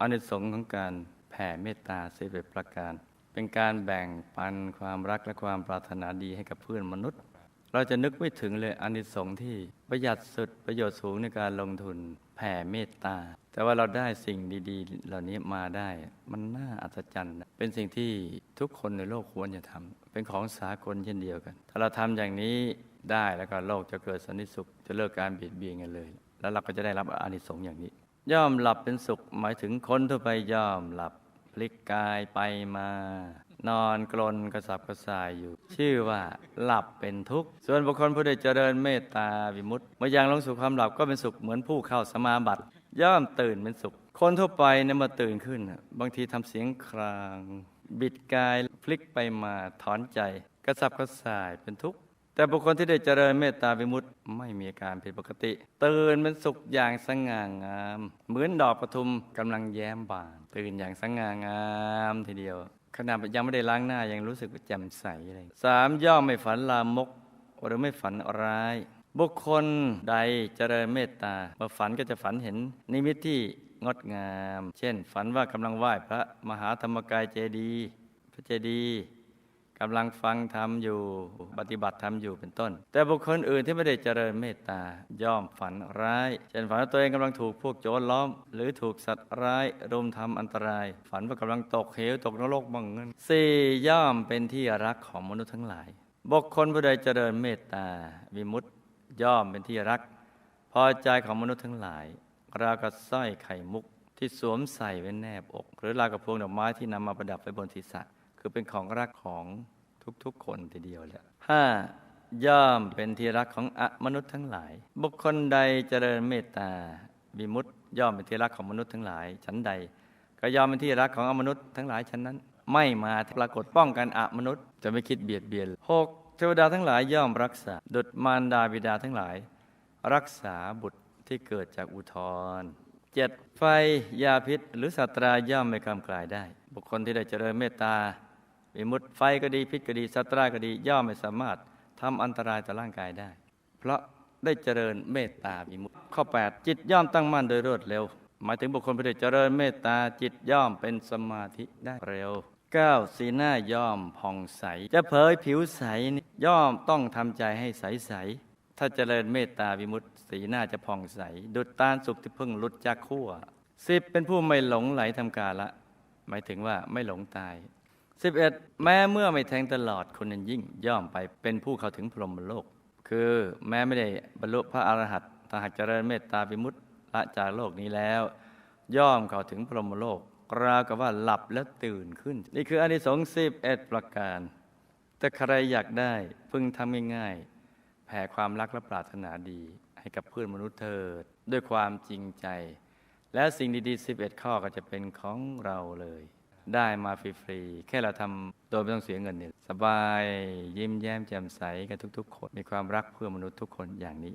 อานิสงส์ของการแผ่เมตตาเสิบเอ็ประการ เป็นการแบ่งปันความรักและความปรารถนาดีให้กับเพื่อนมนุษย์ เราจะนึกไม่ถึงเลยอานิสงส์ที่ประหยัดสุดประโยชน์สูงในการลงทุนแผ่เมตตา แต่ว่าเราได้สิ่งดี ๆ เหล่านี้มาได้ มันน่าอัศจรรย์ เป็นสิ่งที่ทุกคนในโลกควรจะทำเป็นของสากลเช่นเดียวกัน ถ้าเราทำอย่างนี้ได้แล้วก็โลกจะเกิดสันติสุข จะเลิกการเบียดเบียนกันเลย แล้วเราก็จะได้รับอานิสงส์อย่างนี้ ย่อมหลับเป็นสุขหมายถึงคนทั่วไปย่อมหลับพลิกกายไปมา นอนกลนกระสับกระส่ายอยู่ ชื่อว่าหลับเป็นทุกข์ ส่วนบุคคลผู้ได้เจริญเมตตาวิมุตติเมื่อยังลงสู่ความหลับก็เป็นสุขเหมือนผู้เข้าสมาบัติ ย่อมตื่นเป็นสุข คนทั่วไปเนี่ยเมื่อตื่นขึ้น บางทีทำเสียงคราง บิดกายพลิกไปมาถอนใจ กระสับกระส่ายเป็นทุกข์ แต่บุคคลที่ได้เจริญเมตตาวิมุตติไม่มีอาการผิดปกติตื่นเป็นสุขอย่างสง่างาม เหมือนดอกปทุมกำลังแย้มบาน ตื่นอย่างสง่างามทีเดียว ขณะยังไม่ได้ล้างหน้ายังรู้สึกแจ่มใสอะไรสามย่อมไม่ฝันลามก หรือไม่ฝันร้าย บุคคลใดเจริญเมตตาเมื่อฝันก็จะฝันเห็นนิมิตที่งดงาม เช่น ฝันว่ากำลังไหว้พระมหาธรรมกายเจดีย์พระเจดีย์ กำลังฟังธรรมอยู่ ปฏิบัติธรรมอยู่เป็นต้น แต่บุคคลอื่นที่ไม่ได้เจริญเมตตาย่อมฝันร้าย เช่นฝันว่าตัวเองกำลังถูกพวกโจรล้อม หรือถูกสัตว์ร้ายรุมทำอันตราย ฝันว่ากำลังตกเหวตกนรกบังเงินสี่ย่อมเป็นที่รักของมนุษย์ทั้งหลาย บุคคลผู้ใดเจริญเมตตาวิมุตติย่อมเป็นที่รัก พอใจของมนุษย์ทั้งหลายราวกับสร้อยไข่มุกที่สวมใส่ไว้แนบอก หรือราวกับพวงดอกไม้ที่นำมาประดับไว้บนศีรษะ คือเป็นของรักของทุกๆคนทีเดียวแหละห้าย่อมเป็นที่รักของอมนุษย์ทั้งหลาย บุคคลใดเจริญเมตตาวิมุตติย่อมเป็นที่รักของมนุษย์ทั้งหลายฉันใด ก็ย่อมเป็นที่รักของอมนุษย์ทั้งหลายฉันนั้น ไม่มาปรากฏป้องกันอมนุษย์จะไม่คิดเบียดเบียนหกเทวดาทั้งหลายย่อมรักษาดุจมารดาบิดาทั้งหลาย รักษาบุตรที่เกิดจากอุทธรเจ็ดไฟยาพิษหรือสัตราย่อมไม่กำกลายได้ บุคคลที่ได้เจริญเมตตา วิมุตติไฟก็ดีพิษก็ดีสัตราก็ดีย่อมไม่สามารถทำอันตรายต่อร่างกายได้ เพราะได้เจริญเมตตาวิมุตติข้อ 8 จิตย่อมตั้งมั่นโดยรวดเร็ว หมายถึงบุคคลผู้ได้เจริญเมตตาจิตย่อมเป็นสมาธิได้เร็ว 9. สีหน้าย่อมผ่องใส จะเผยผิวใสนิย่อมต้องทำใจให้ใสใสถ้าเจริญเมตตาวิมุตติสีหน้าจะผ่องใส ดุจตาลสุกที่เพิ่งหลุดจากขั้วสิบเป็นผู้ไม่หลงไหลทำกาละ หมายถึงว่าไม่หลงตาย 11. แม้เมื่อไม่แทงตลอดคนนั้นยิ่งย่อมไปเป็นผู้เข้าถึงพรหมโลก คือแม้ไม่ได้บรรลุพระอรหันต์ถ้าหากเจริญเมตตาวิมุตติละจากโลกนี้แล้ว ย่อมเข้าถึงพรหมโลกราวกับว่าหลับแล้วตื่นขึ้น นี่คืออานิสงส์สิบเอ็ดประการ แต่ใครอยากได้พึงทำง่ายๆ แผ่ความรักและปรารถนาดีให้กับเพื่อนมนุษย์เถิดด้วยความจริงใจ และสิ่งดีๆ 11 ข้อก็จะเป็นของเราเลย ได้มาฟรีๆ แค่เราทำโดยไม่ต้องเสียเงินเนี่ยสบายยิ้มแย้มแจ่มใสกันทุกๆ คน มีความรักเพื่อมนุษย์ทุกคนอย่างนี้